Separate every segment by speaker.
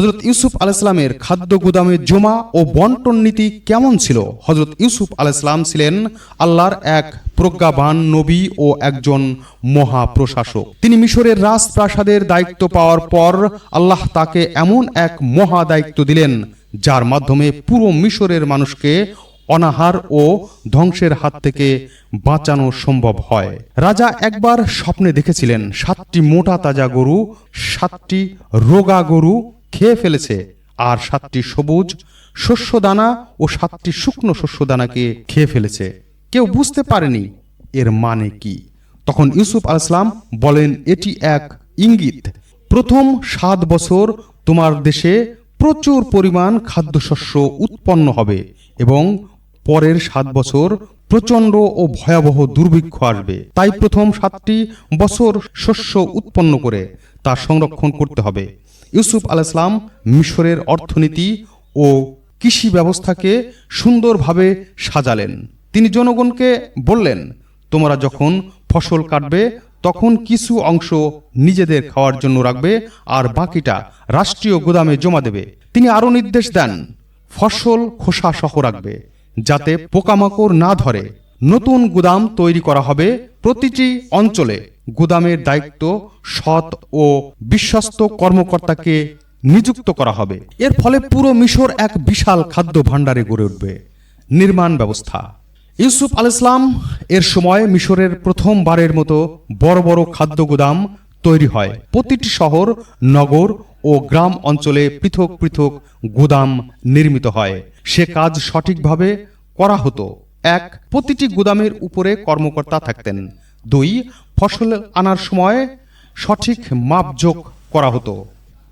Speaker 1: হজরত ইউসুফ আলাইসলামের খাদ্য গুদামে জমা ও বন্টন নীতি কেমন ছিল? হজরত ইউসুফ আলাইসলাম ছিলেন আল্লাহর এক প্রজ্ঞাবান নবী ও একজন মহাপ্রশাসক। তিনি মিশরের রাজপ্রাসাদের দায়িত্ব পাওয়ার পর আল্লাহ তাকে এমন এক মহা দায়িত্ব দিলেন, যার মাধ্যমে পুরো মিশরের মানুষকে অনাহার ও ধ্বংসের হাত থেকে বাঁচানো সম্ভব হয়। রাজা একবার স্বপ্নে দেখেছিলেন, সাতটি মোটা তাজা গরু, সাতটি রোগা গরু খেয়ে ফেলেছে। আর সাতটি সবুজ শস্যদানা ও সাতটি শুকনো শস্যদানাকে খেয়ে ফেলেছে। কেউ বুঝতে পারেনি, এর মানে কি? তখন ইউসুফ আলাইসলাম বলেন, এটি এক ইঙ্গিত। প্রথম সাত বছর তোমার দেশে প্রচুর পরিমাণ খাদ্যশস্য উৎপন্ন হবে এবং পরের সাত বছর প্রচণ্ড ও ভয়াবহ দুর্ভিক্ষ আসবে। তাই প্রথম সাতটি বছর শস্য উৎপন্ন করে, তা সংরক্ষণ করতে হবে। ইউসুফ আলাইসলাম মিশরের অর্থনীতি ও কৃষি ব্যবস্থাকে সুন্দরভাবে সাজালেন। তিনি জনগণকে বললেন, তোমরা যখন ফসল কাটবে, তখন কিছু অংশ নিজেদের খাওয়ার জন্য রাখবে আর বাকিটা রাষ্ট্রীয় গুদামে জমা দেবে। তিনি আরও নির্দেশ দেন, ফসল খোসা সহ রাখবে, যাতে পোকামাকড় না ধরে। নতুন গুদাম তৈরি করা হবে প্রতিটি অঞ্চলে। গুদামের দায়িত্ব সৎ ও বিশ্বস্ত কর্মকর্তাকে নিযুক্ত করা হবে। এর ফলে পুরো মিশর এক বিশাল খাদ্য ভাণ্ডারে গড়ে উঠবে। নির্মাণ ব্যবস্থা। ইউসুফ আল ইসলাম এর সময় মিশরের প্রথমবারের মতো বড় বড় খাদ্য গুদাম তৈরি হয়। প্রতিটি শহর, নগর ও গ্রাম অঞ্চলে পৃথক পৃথক গুদাম নির্মিত হয়। সে কাজ সঠিকভাবে করা হতো। এক, প্রতিটি গুদামের উপরে কর্মকর্তা থাকতেন। দুই, ফসল আনার সময় সঠিক মাপযোগ করা হতো।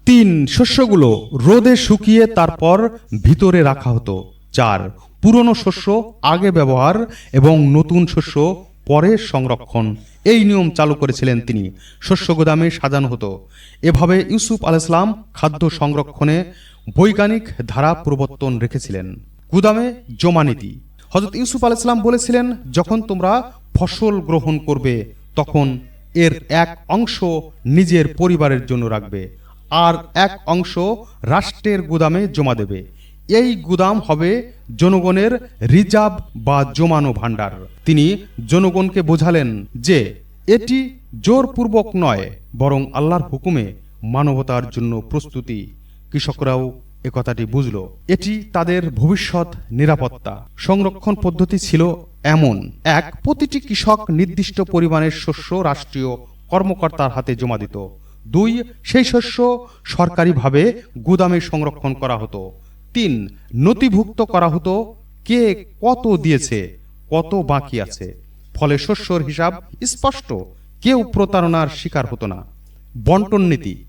Speaker 1: তিন, শস্যগুলো রোদে শুকিয়ে তারপর ভিতরে রাখা হতো। চার, পুরনো শস্য আগে ব্যবহার এবং নতুন শস্য পরে সংরক্ষণ। এই নিয়ম চালু করেছিলেন তিনি। শস্য গুদামে সাজানো হতো। এভাবে ইউসুফ আলাইসলাম খাদ্য সংরক্ষণে বৈজ্ঞানিক ধারা প্রবর্তন রেখেছিলেন। গুদামে জমানীতি হজরত ইউসুফ আলাইসলাম বলেছিলেন, যখন তোমরা ফসল গ্রহণ করবে, তখন এর এক অংশ নিজের পরিবারের জন্য রাখবে, আর এক অংশ রাষ্ট্রের গুদামে জমা দেবে। এই গুদাম হবে জনগণের রিজার্ভ বা জমানো ভাণ্ডার। তিনি জনগণকে বোঝালেন যে, এটি জোরপূর্বক নয়, বরং আল্লাহর হুকুমে মানবতার জন্য প্রস্তুতি। কৃষকরাও একথাটি বুঝল। এটি তাদের ভবিষ্যৎ নিরাপত্তা। সংরক্ষণ পদ্ধতি ছিল এমন। এক, প্রতিটি কৃষক নির্দিষ্ট পরিমাণের শস্য রাষ্ট্রীয় কর্মকর্তার হাতে জমা দিত। দুই, সেই শস্য সরকারিভাবে গুদামে সংরক্ষণ করা হতো। তিন, নথিভুক্ত করা হতো কে কত দিয়েছে, কত বাকি আছে। ফলে শস্যর হিসাব স্পষ্ট, কেউ প্রতারণার শিকার হতো না। বন্টন নীতি।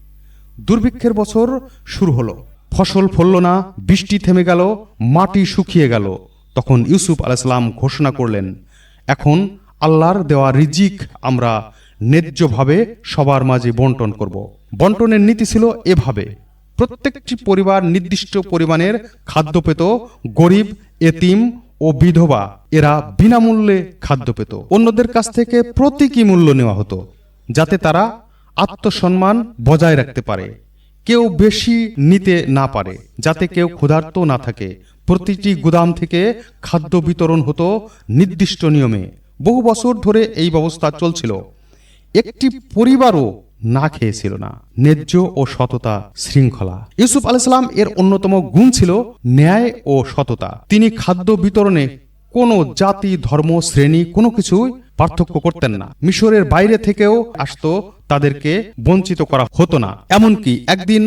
Speaker 1: দুর্ভিক্ষের বছর শুরু হলো। ফসল ফলল না, বৃষ্টি থেমে গেল, মাটি শুকিয়ে গেল। তখন ইউসুফ আলাইসালাম ঘোষণা করলেন, এখন আল্লাহর দেওয়া রিজিক আমরা ন্যায্যভাবে সবার মাঝে বন্টন করব। বন্টনের নীতি ছিল এভাবে, প্রত্যেকটি পরিবার নির্দিষ্ট পরিমাণের খাদ্য পেত, গরিব, এতিম ও বিধবা, এরা বিনামূল্যে খাদ্য পেত। অন্যদের কাছ থেকে প্রতীকী মূল্য নেওয়া হতো, যাতে তারা আত্মসম্মান বজায় রাখতে পারে। কেউ বেশি নিতে না পারে, যাতে কেউ ক্ষুধার্ত না থাকে। প্রতিটি গুদাম থেকে খাদ্য বিতরণ হতো নির্দিষ্ট নিয়মে। বহু বছর ধরে এই ব্যবস্থা চলছিল। একটি পরিবারও না খেয়েছিল না। ন্যায্য ও সততা শৃঙ্খলা। ইউসুফ আলাইসালাম এর অন্যতম গুণ ছিল ন্যায় ও সততা। তিনি খাদ্য বিতরণে কোনো জাতি, ধর্ম, শ্রেণি, কোনো কিছুই পার্থক্য করতেন না। মিশরের বাইরে থেকেও আসতো, তাদেরকে বঞ্চিত করা হতো না। এমনকি একদিন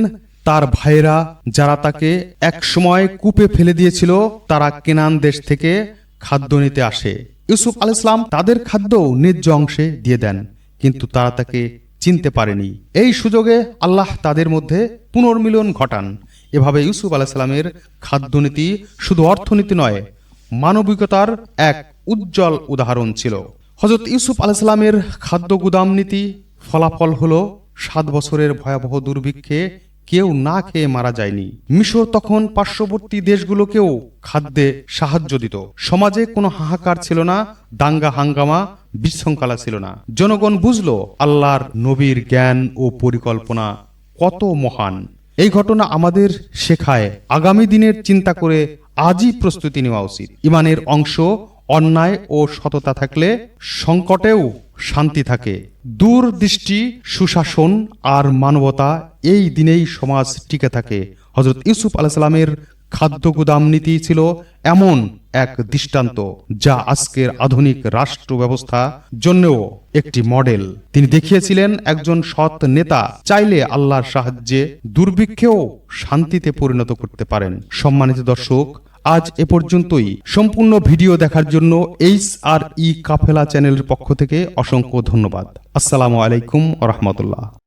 Speaker 1: তার ভাইয়েরা, যারা তাকে এক সময় কূপে ফেলে দিয়েছিল, তারা কেনান দেশ থেকে খাদ্য নিতে আসে। ইউসুফ আল ইসলাম তাদের খাদ্যও ন্যায্য অংশে দিয়ে দেন, কিন্তু তারা তাকে চিনতে পারেনি। এই সুযোগে আল্লাহ তাদের মধ্যে পুনর্মিলন ঘটান। এভাবে ইউসুফ আলাহিসাল্লামের খাদ্যনীতি শুধু অর্থনীতি নয় মানবিকতার এক উজ্জ্বল উদাহরণ ছিল। হজরত ইউসুফ আলাহিসাল্লামের খাদ্য গুদাম নীতি ফলাফল হল সাত বছরের ভয়াবহ দুর্ভিক্ষে কেউ না খেয়ে মারা যায়নি। মিশর তখন পার্শ্ববর্তী দেশগুলোকেও খাদ্যে সাহায্য দিত। সমাজে কোনো হাহাকার ছিল না, দাঙ্গা হাঙ্গামা, বিশৃঙ্খলা ছিল না। জনগণ বুঝল, আল্লাহর নবীর জ্ঞান ও পরিকল্পনা কত মহান। এই ঘটনা আমাদের শেখায়। আগামী দিনের চিন্তা করে আজই প্রস্তুতি নেওয়া উচিত। ইমানের অংশ অন্যায় ও সততা থাকলে সংকটেও শান্তি থাকে। দূরদৃষ্টি, সুশাসন আর মানবতা এই দিনেই সমাজ টিকে থাকে। হজরত ইউসুফ আলাইসাল্লামের খাদ্য গুদাম নীতি ছিল এমন এক দৃষ্টান্ত, যা আজকের আধুনিক রাষ্ট্র ব্যবস্থা জন্যও একটি মডেল। তিনি দেখিয়েছিলেন একজন সৎ নেতা চাইলে আল্লাহর সাহায্যে দুর্ভিক্ষেও শান্তিতে পরিণত করতে পারেন। সম্মানিত দর্শক আজ এ পর্যন্তই। সম্পূর্ণ ভিডিও দেখার জন্য এইচ আর ই কাফেলা চ্যানেলের পক্ষ থেকে অসংখ্য ধন্যবাদ। আসসালামু আলাইকুম রহমতুল্লাহ।